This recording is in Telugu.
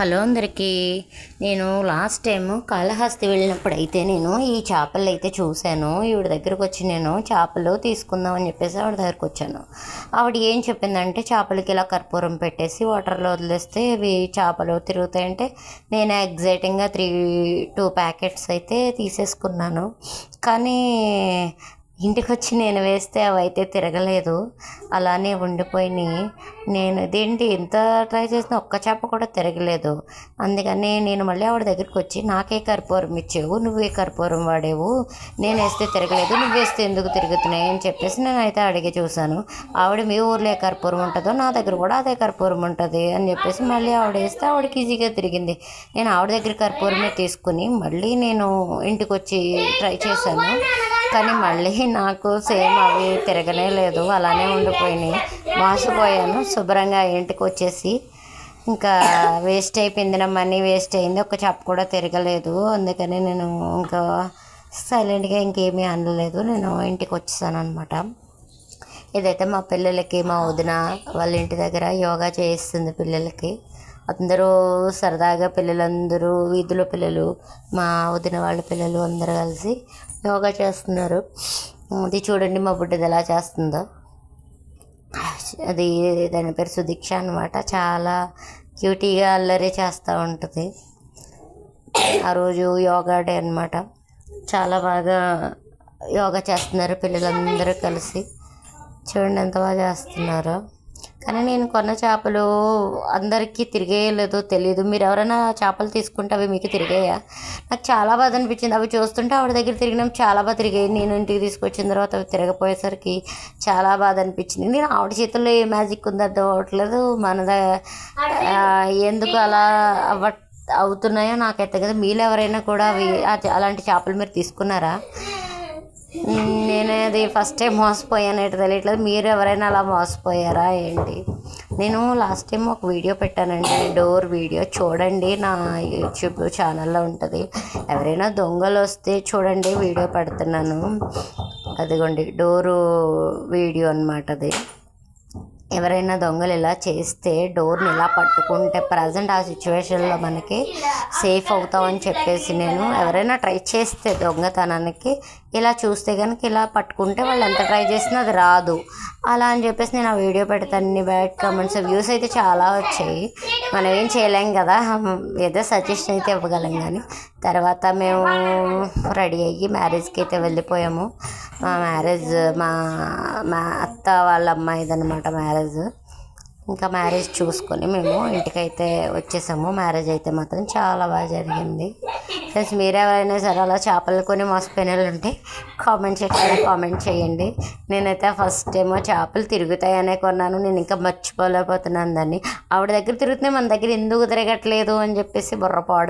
హలో అందరికీ. నేను లాస్ట్ టైం కాళహస్తి వెళ్ళినప్పుడు అయితే నేను ఈ చేపలు అయితే చూశాను. ఈవిడ దగ్గరకు వచ్చి నేను చేపలు తీసుకుందాం అని చెప్పేసి ఆవిడ దగ్గరకు వచ్చాను ఆవిడ ఏం చెప్పిందంటే చేపలకి ఇలా కర్పూరం పెట్టేసి వాటర్లో వదిలేస్తే ఇవి చేపలు తిరుగుతాయంటే నేను ఎగ్జైటింగ్గా త్రీ టూ ప్యాకెట్స్ అయితే తీసేసుకున్నాను. కానీ ఇంటికి వచ్చి నేను వేస్తే అవి అయితే తిరగలేదు. అలానే ఉండిపోయినాయి నేను ఇదేంటి ఎంత ట్రై చేసినా ఒక్క చేప కూడా తిరగలేదు. అందుకని నేను మళ్ళీ ఆవిడ దగ్గరికి వచ్చి నాకే కర్పూరం ఇచ్చేవు నువ్వే కర్పూరం వాడేవు. నేను వేస్తే తిరగలేదు నువ్వు వేస్తే ఎందుకు తిరుగుతున్నాయి? అని చెప్పేసి నేను అయితే అడిగి చూశాను. ఆవిడ మీ ఊర్లో ఏ కర్పూరం ఉంటుందో నా దగ్గర కూడా అదే కర్పూరం ఉంటుంది. అని చెప్పేసి మళ్ళీ ఆవిడ వేస్తే ఆవిడకి ఈజీగా తిరిగింది. నేను ఆవిడ దగ్గర కర్పూరమే తీసుకుని మళ్ళీ నేను ఇంటికి వచ్చి ట్రై చేశాను. కానీ మళ్ళీ నాకు సేమ్ అవి తిరగనే లేదు అలానే ఉండిపోయినాయి. మోసపోయాను. శుభ్రంగా ఇంటికి వచ్చేసి ఇంకా వేస్ట్ అయిపోయింది నా మనీ వేస్ట్ అయింది. ఒక చెప్ప కూడా తిరగలేదు. అందుకని నేను ఇంకా సైలెంట్గా ఇంకేమీ అనలేదు. నేను ఇంటికి వచ్చేసాను అనమాట ఇదైతే మా పిల్లలకి మా వదిన వాళ్ళ ఇంటి దగ్గర యోగా చేయిస్తుంది పిల్లలకి. అందరూ సరదాగా పిల్లలందరూ వీధిలో పిల్లలు మా వదిన వాళ్ళ పిల్లలు అందరూ కలిసి యోగా చేస్తున్నారు. అది చూడండి మా బుడ్డది ఎలా చేస్తుందో. అది దాని పేరు సుదీక్ష అనమాట చాలా క్యూటీగా అల్లరి చేస్తూ ఉంటుంది. ఆ రోజు యోగా డే అనమాట చాలా బాగా యోగా చేస్తున్నారు పిల్లలందరూ కలిసి. చూడండి ఎంత బాగా చేస్తున్నారో. కానీ నేను కొన్న చేపలు అందరికీ తిరిగేయలేదో తెలియదు మీరు ఎవరైనా చేపలు తీసుకుంటే అవి మీకు తిరిగాయా? నాకు చాలా బాధ అనిపించింది. అవి చూస్తుంటే ఆవిడ దగ్గర తిరిగినాం చాలా బాగా తిరిగాయి. నేను ఇంటికి తీసుకొచ్చిన తర్వాత అవి తిరగపోయేసరికి చాలా బాధ అనిపించింది. నేను ఆవిడ చేతుల్లో ఏ మ్యాజిక్ ఉందో అర్థం అవ్వట్లేదు. మనద ఎందుకు అలా అవ్వ అవుతున్నాయో నాకైతే కదా. మీరు ఎవరైనా కూడా అవి అలాంటి చేపలు మీరు తీసుకున్నారా? నేను అది ఫస్ట్ టైం మోసపోయాను ఏంటో తెలియట్లేదు. మీరు ఎవరైనా అలా మోసపోయారా ఏంటి? నేను లాస్ట్ టైం ఒక వీడియో పెట్టానండి డోర్ వీడియో చూడండి నా యూట్యూబ్ ఛానల్లో ఉంటుంది. ఎవరైనా దొంగలు వస్తే చూడండి వీడియో పెడుతున్నాను. అదిగోండి డోరు వీడియో అనమాట అది. ఎవరైనా దొంగలు ఇలా చేస్తే డోర్ని ఇలా పట్టుకుంటే ప్రజెంట్ ఆ సిచ్యువేషన్లో మనకి సేఫ్ అవుతామని చెప్పేసి నేను ఎవరైనా ట్రై చేస్తే దొంగతనానికి ఇలా చూస్తే కనుక ఇలా పట్టుకుంటే వాళ్ళు ఎంత ట్రై చేసినా అది రాదు. అలా అని చెప్పేసి నేను ఆ వీడియో పెడతాను. బ్యాడ్ కామెంట్స్ వ్యూస్ అయితే చాలా వచ్చాయి. మనం ఏం చేయలేం కదా. ఏదో సజెషన్ అయితే ఇవ్వగలం కానీ తర్వాత మేము రెడీ అయ్యి మ్యారేజ్కి అయితే వెళ్ళిపోయాము. మా మ్యారేజ్ మా మా అత్త వాళ్ళ అమ్మాయిదనమాట మ్యారేజ్. ఇంకా మ్యారేజ్ చూసుకొని మేము ఇంటికైతే వచ్చేసాము. మ్యారేజ్ అయితే మాత్రం చాలా బాగా జరిగింది. ఫ్రెండ్స్ మీరు ఎవరైనా సరే అలా చేపలు కొని మోసపోయిన ఉంటే కామెంట్ సెక్షన్లో కామెంట్ చేయండి. నేనైతే ఫస్ట్ టైం చేపలు తిరుగుతాయనే కొన్నాను. నేను ఇంకా మర్చిపోలేకపోతున్నాను దాన్ని. ఆవిడ దగ్గర తిరుగుతున్నాయి మన దగ్గర ఎందుకు తిరగట్లేదు అని చెప్పేసి బుర్రపాడు